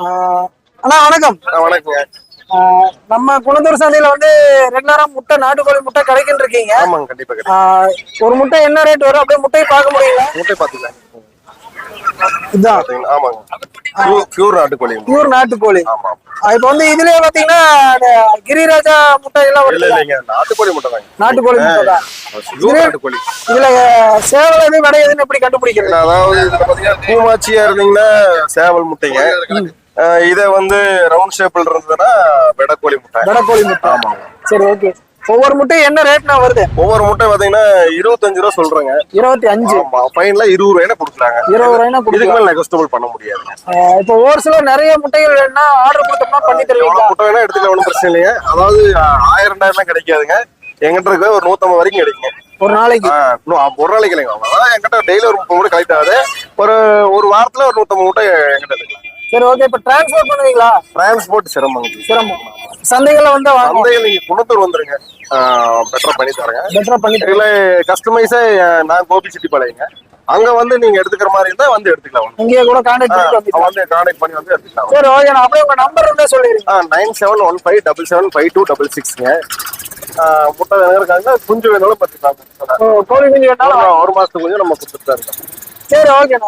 அண்ணா வணக்கம். ஆஹ் நம்ம குளத்தூர் சந்தையில வந்து ரெகுலரா முட்டை நாட்டுக்கோழி முட்டை கிடைக்குன்னு இருக்கீங்க. ஆமாங்க கண்டிப்பா ஒரு முட்டை என்ன ரேட் வரும்? அப்படியே முட்டையை பார்க்க முடியுங்களா? முட்டை பாத்துக்கலாம் பாத்தீங்கன்னா ஆமாங்க. பியூர் நாட்டுக்கோழி பியூர் நாட்டுக்கோழி. ஆமா இப்போ வந்து இதுலயே பாத்தீங்கன்னா கிரிராஜா முட்டை எல்லாம் இல்ல இல்லைங்க. நாட்டுக்கோழி முட்டை தாங்க. நாட்டுக்கோழி முட்டை தான். பியூர் நாட்டுக்கோழி. இதுல சேவல் எது விடை எதுன்னு எப்படி கண்டுபிடிக்கிறது? அதாவது இதுல பாத்தீங்கன்னா பூமாச்சியா இருந்தீங்கன்னா சேவல் முட்டைங்க. இத வந்து ரவுண்ட் ஷேப்ல இருந்ததுன்னா வெடக்கோழி முட்டை. விடக்கோழி முட்டை. ஆமாங்க சரி ஓகே ஒவ்வொரு முட்டையும் என்ன ரேட்னா வருது? ஒவ்வொரு முட்டை பாத்தீங்கன்னா இருபத்தஞ்சு ரூபா சொல்றாங்க. இருபத்தி அஞ்சு. ஆமா ஃபைனல இருபது ரூபாய்னா கொடுக்குறாங்க இருபது ரூபாய்னா இதுக்கு மேல நெகஸ்டபிள் பண்ண முடியாது. இப்போ ஒரு சில நிறைய முட்டைகள் வேணும்னா ஆர்டர் கொடுத்தோம்னா பண்ணி எவ்வளவு முட்டை வேணா எடுத்துக்கலாம் ஒன்றும் பிரச்சனை இல்லைங்க. அதாவது ஆயிரம் ரெண்டாயிரம் கிடைக்காதுங்க. எங்கிட்ட இருக்க ஒரு நூத்தம்பது வரைக்கும் கிடைக்குங்க. ஒரு நாளைக்கு? ஒரு நாளைக்கு இல்லைங்க. அதான் என்கிட்ட டெய்லி ஒரு முப்பது மூட்டை கலெக்ட் ஆகுது ஒரு ஒரு வாரத்துல ஒரு நூத்தம்பது மூட்டை என்கிட்ட இருக்கு. சரி ஓகே இப்போ டிரான்ஸ்போர்ட் பண்ணுவீங்களா? டிரான்ஸ்போர்ட் சிரமங்க சிரமம். சந்தைகள்ல வந்து சந்தையில் நீங்க குணத்தூர் வந்துருங்க. பெட்டரா பண்ணி தரேங்க. பெட்டரா பண்ணி. இதுல கஸ்டமைஸா நான் கோபி சிட்டி பாளையங்க அங்க வந்து நீங்க எடுத்துக்கிற மாதிரி இருந்தா வந்து எடுத்துக்கலாம். இங்கேயே கூட கான்டாக்ட் பண்ணி வந்து கான்டாக்ட் பண்ணி வந்து எடுத்துக்கலாம். சரி ஓகே நான் அப்படியே உங்க நம்பர் இருந்தா சொல்லிடுங்க. Nine seven one five double seven five two double சிக்ஸ்ங்க முட்டை வேணும் இருக்காங்க குஞ்சு வேணாலும் பார்த்துக்கலாம் கோழி குஞ்சு வேணாலும் ஒரு மாசத்துக்கு கொஞ்சம் நம்ம கொடுத்துட்டு தான் இருக்கோம். சரி ஓகே